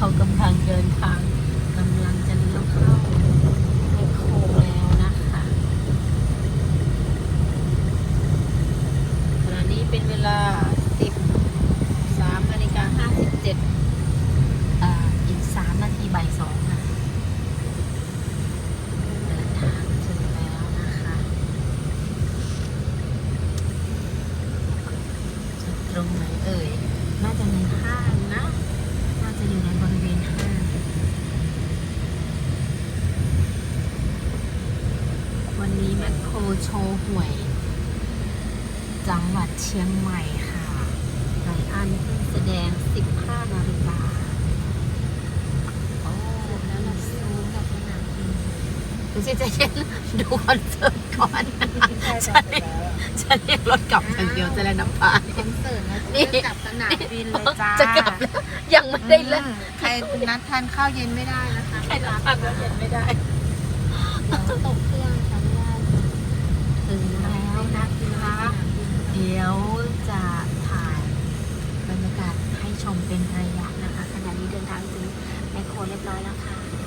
เรากำลังเดินทางกำลังจะเลี้ยวเข้าแมคโครแล้วนะคะขณะนี้เป็นเวลา 13นาฬิกา57อ่าอีก 3 นาทีบ่ายสองค่ะเดินทางถึงแล้วนะคะจุดตรงไหนเอ่ย น่าจะในห้างนะ น่าจะอยู่ในบริเวณห้าง วันนี้แมคโครโชว์หวย จังหวัดเชียงใหม่ค่ะไรอันเพิ่งแสดง 15 นาฬิกาโอ้แล้วเราซูมกับสนามบินดูสิใจเย็นดูคอนเสิร์ตก่อนฉันเรียกฉันเรียกรถกลับอย่างเดียวจะแล้วน้ำพาคอนเสิร์ตนะนี่จะกลับสนามบินเลยจ้าจะกลับแล้วยังไม่ได้เล่นอืมใครนัดทานข้าวเย็นไม่ได้นะคะใครนับพักก็เย็นไม่ได้ เดี๋ยวตกเครื่องจำไม่ได้ ถึงแล้วนะคะ เดี๋ยวจะถ่ายบรรยากาศให้ ชมเป็นระยะนะคะขณะนี้เดินทางถึงแมคโครเรียบร้อยแล้วค่ะ